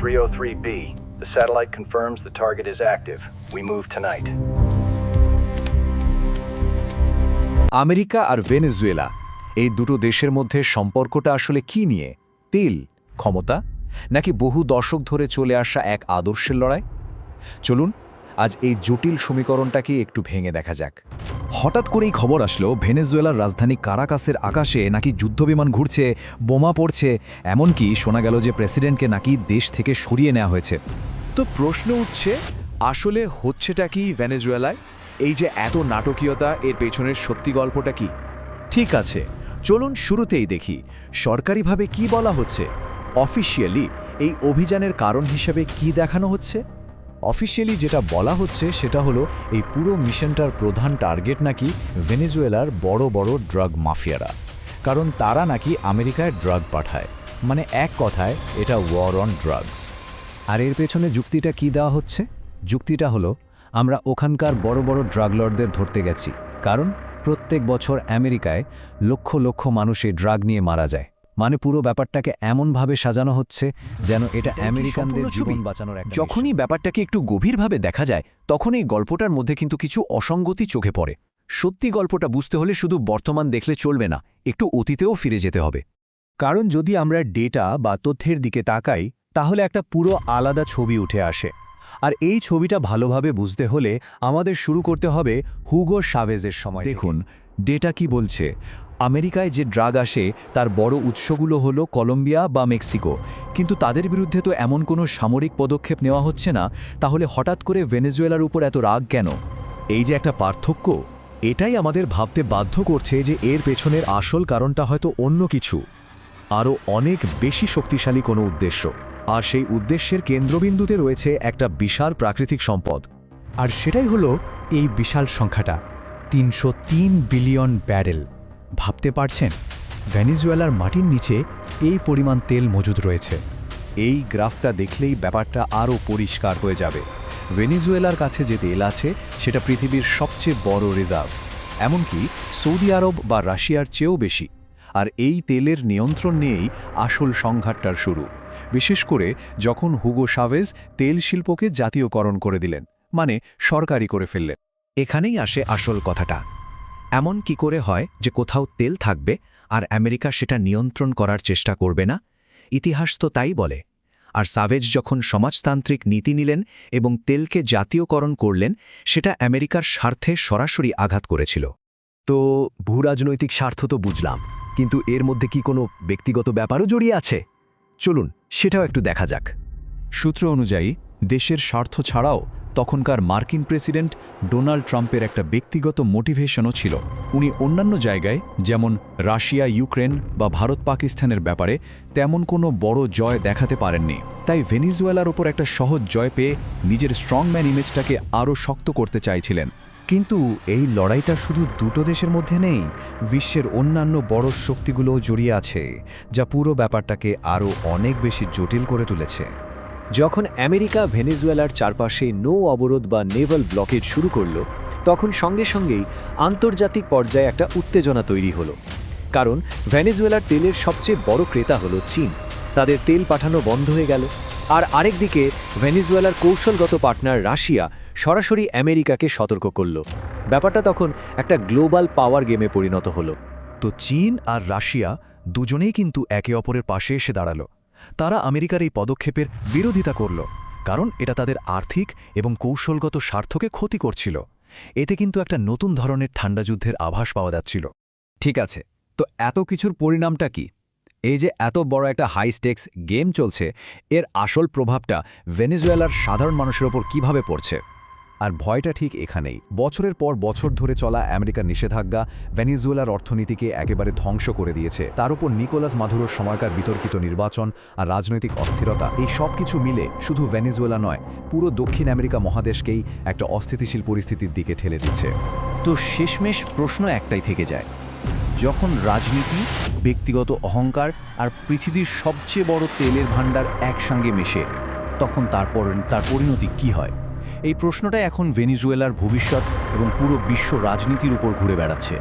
303B. The satellite confirms the target is active. We move tonight. America R Venezuela, এই দুটো দেশের মধ্যে সম্পর্কটা আসলে কি নিয়ে তেল, ক্ষমতা নাকি বহু দশক ধরে চলে আসা এক আদর্শের লড়াই চলুন, আজ এই জটিল সমীকরণটাকে একটু ভেঙে দেখা যাক হঠাৎ করেই খবর আসলো, ভেনেজুয়েলার রাজধানী কারাকাসের আকাশে নাকি যুদ্ধবিমান ঘুরছে, বোমা পড়ছে, এমনকি শোনা গেল যে প্রেসিডেন্টকে নাকি দেশ থেকে সরিয়ে নেওয়া হয়েছে। তো প্রশ্ন উঠছে, আসলে হচ্ছেটা কি ভেনেজুয়েলায়? এই যে এত নাটকীয়তা, এর পেছনের সত্যি গল্পটা কি? ঠিক আছে, চলুন শুরুতেই দেখি, সরকারিভাবে কি বলা হচ্ছে? অফিসিয়ালি এই অভিযানের কারণ হিসেবে কি দেখানো হচ্ছে? অফিসিয়ালি যেটা বলা হচ্ছে সেটা হলো এই পুরো মিশনটার প্রধান টার্গেট নাকি ভেনেজুয়েলার বড় বড় ড্রাগ মাফিয়ারা। কারণ তারা নাকি আমেরিকায় ড্রাগ পাঠায়। মানে এক কথায় এটা ওয়ার অন ড্রাগস আর এর পেছনে যুক্তিটা কি দেওয়া হচ্ছে? যুক্তিটা হলো, আমরা ওখানকার বড় বড় ড্রাগ লর্ডদের ধরতে গেছি। কারণ প্রত্যেক বছর আমেরিকায় লক্ষ লক্ষ মানুষ ড্রাগ নিয়ে মারা যায়। মানে পুরো ব্যাপারটাকে এমনভাবে সাজানো হচ্ছে যেন এটা আমেরিকানদের জীবন বাঁচানোর একটা যখনই ব্যাপারটাকে একটু গভীরভাবে দেখা যায় তখন এই গল্পটার মধ্যে কিন্তু কিছু অসঙ্গতি চোখে পড়ে। সত্যি গল্পটা বুঝতে হলে শুধু বর্তমান দেখলে চলবে না একটু অতীতেও ফিরে যেতে হবে। কারণ যদি আমরা ডেটা বা তথ্যের দিকে তাকাই তাহলে একটা পুরো আলাদা ছবি উঠে আসে। আর এই ছবিটা ভালোভাবে বুঝতে হলে আমাদের শুরু করতে হবে হুগো সাভেজের সময় দেখুন ডেটা কি বলছে? আমেরিকায় যে ড্রাগ আসে, তার বড় উৎসগুলো হলো কলম্বিয়া বা মেক্সিকো। কিন্তু তাদের বিরুদ্ধে তো এমন কোনো সামরিক পদক্ষেপ নেওয়া হচ্ছে না, তাহলে হঠাৎ করে ভেনেজুয়েলার উপর এত রাগ কেন? এই যে একটা পার্থক্য, এটাই আমাদের ভাবতে বাধ্য করছে যে এর পেছনের আসল কারণটা হয়তো অন্য কিছু। আরও অনেক বেশি শক্তিশালী কোনো উদ্দেশ্য। আর সেই উদ্দেশ্যের কেন্দ্রবিন্দুতে রয়েছে একটা বিশাল প্রাকৃতিক সম্পদ। আর সেটাই হলো এই বিশাল সংখ্যাটা, তিনশো তিন বিলিয়ন ব্যারেল। ভাবতে পারছেন? ভেনিজুয়েলার মাটির নিচে এই পরিমাণ তেল মজুদ রয়েছে। এই গ্রাফটা দেখলেই ব্যাপারটা আরও পরিষ্কার হয়ে যাবে। ভেনিজুয়েলার কাছে যে তেল আছে, সেটা পৃথিবীর সবচেয়ে বড় রিজার্ভ। এমনকি সৌদি আরব বা রাশিয়ার চেয়েও বেশি। আর এই তেলের নিয়ন্ত্রণ নিয়েই আসল সংঘাতটার শুরু। বিশেষ করে যখন হুগো সাভেজ তেল শিল্পকে জাতীয়করণ করে দিলেন মানে সরকারি করে ফেললেন। এখানেই আসে আসল কথাটা। এমন কি করে হয় যে কোথাও তেল থাকবে আর আমেরিকা সেটা নিয়ন্ত্রণ করার চেষ্টা করবে না? ইতিহাস তো তাই বলে। আর সাভেজ যখন সমাজতান্ত্রিক নীতি নিলেন এবং তেলকে জাতীয়করণ করলেন সেটা আমেরিকার স্বার্থে সরাসরি আঘাত করেছিল। তো ভূরাজনৈতিক স্বার্থ তো বুঝলাম কিন্তু এর মধ্যে কি কোনো ব্যক্তিগত ব্যাপারও জড়িয়ে আছে? চলুন সেটাও একটু দেখা যাক। সূত্র অনুযায়ী দেশের স্বার্থ ছাড়াও তখনকার মার্কিন প্রেসিডেন্ট ডোনাল্ড ট্রাম্পের একটা ব্যক্তিগত মোটিভেশনও ছিল। উনি অন্যান্য জায়গায়, যেমন রাশিয়া, ইউক্রেন বা ভারত পাকিস্তানের ব্যাপারে, তেমন কোনো বড় জয় দেখাতে পারেননি। তাই ভেনিজুয়েলার ওপর একটা সহজ জয় পেয়ে নিজের স্ট্রংম্যান ইমেজটাকে আরও শক্ত করতে চাইছিলেন। কিন্তু এই লড়াইটা শুধু দুটো দেশের মধ্যে নেই, বিশ্বের অন্যান্য বড় শক্তিগুলোও জড়িয়ে আছে, যা পুরো ব্যাপারটাকে আরও অনেক বেশি জটিল করে তুলেছে। যখন আমেরিকা ভেনেজুয়েলার চারপাশে নৌ অবরোধ বা নেভাল ব্লকেজ শুরু করল, তখন সঙ্গে সঙ্গেই আন্তর্জাতিক পর্যায়ে একটা উত্তেজনা তৈরি হলো। কারণ ভেনেজুয়েলার তেলের সবচেয়ে বড় ক্রেতা হলো চীন। তাদের তেল পাঠানো বন্ধ হয়ে গেল। আর আরেকদিকে ভেনেজুয়েলার কৌশলগত পার্টনার রাশিয়া সরাসরি আমেরিকাকে সতর্ক করল। ব্যাপারটা তখন একটা গ্লোবাল পাওয়ার গেমে পরিণত হলো। তো চীন আর রাশিয়া দুজনেই কিন্তু একে অপরের পাশে এসে দাঁড়াল। তারা আমেরিকার এই পদক্ষেপের বিরোধিতা করল, কারণ এটা তাদের আর্থিক এবং কৌশলগত স্বার্থকে ক্ষতি করছিল। এতে কিন্তু একটা নতুন ধরনের ঠান্ডা যুদ্ধের আভাস পাওয়া যাচ্ছিল। ঠিক আছে, তো এত কিছুর পরিণামটা কি? এই যে এত বড় একটা হাই স্টেক্স গেম চলছে, এর আসল প্রভাবটা ভেনেজুয়েলার সাধারণ মানুষের ওপর কীভাবে পড়ছে? আর ভয়টা ঠিক এখানেই। বছরের পর বছর ধরে চলা আমেরিকার নিষেধাজ্ঞা ভেনিজুয়েলার অর্থনীতিকে একেবারে ধ্বংস করে দিয়েছে। তার উপর নিকোলাস মাধুরোর সময়কার বিতর্কিত নির্বাচন আর রাজনৈতিক অস্থিরতা, এই সব কিছু মিলে শুধু ভেনিজুয়েলা নয়, পুরো দক্ষিণ আমেরিকা মহাদেশকেই একটা অস্থিতিশীল পরিস্থিতির দিকে ঠেলে দিচ্ছে। তো শেষমেশ প্রশ্ন একটাই থেকে যায়, যখন রাজনীতি, ব্যক্তিগত অহংকার আর পৃথিবীর সবচেয়ে বড় তেলের ভাণ্ডার একসঙ্গে মেশে, তখন তারপর, তার পরিণতি কি হয়? এই প্রশ্নটা এখন ভেনিজুয়েলার ভবিষ্যৎ এবং পুরো বিশ্ব রাজনীতির উপর ঘুরে বেড়াচ্ছে।